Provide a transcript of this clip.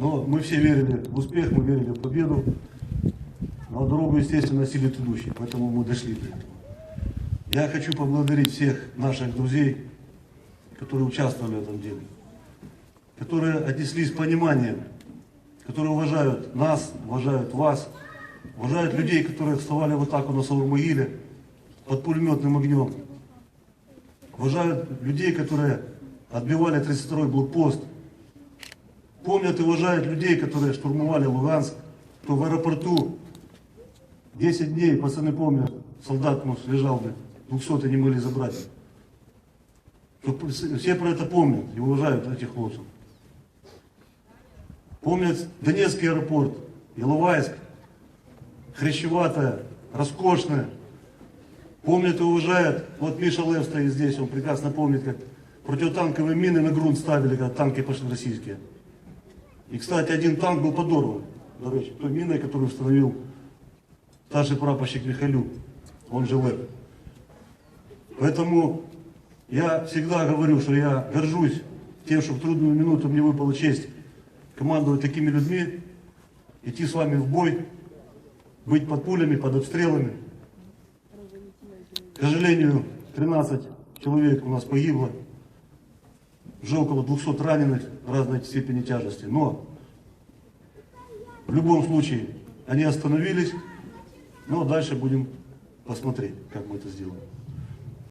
Но мы все верили в успех, мы верили в победу. Но дорогу, естественно, осилит идущий, поэтому мы дошли до этого. Я хочу поблагодарить всех наших друзей, которые участвовали в этом деле, которые отнеслись с пониманием, которые уважают нас, уважают вас, уважают людей, которые вставали в атаку на Савурмогиле под пулеметным огнем, уважают людей, которые отбивали 32-й блокпост, помнят и уважают людей, которые штурмовали Луганск, кто в аэропорту 10 дней, пацаны помнят, солдат наш лежал, блядь, 200 не могли забрать. Все про это помнят и уважают этих хлопцев. Помнят Донецкий аэропорт, Иловайск, Хрящеватая, роскошная. Помнят и уважают, вот Миша Лев стоит здесь, он прекрасно помнит, как противотанковые мины на грунт ставили, когда танки пошли российские. И, кстати, один танк был подорван, до речі, той миной, которую установил старший прапорщик Михайлюк, он же Лев. Поэтому я всегда говорю, что я горжусь тем, что в трудную минуту мне выпала честь командовать такими людьми, идти с вами в бой, быть под пулями, под обстрелами. К сожалению, 13 человек у нас погибло, уже около 200 раненых разной степени тяжести. Но в любом случае они остановились, но дальше будем посмотреть, как мы это сделаем.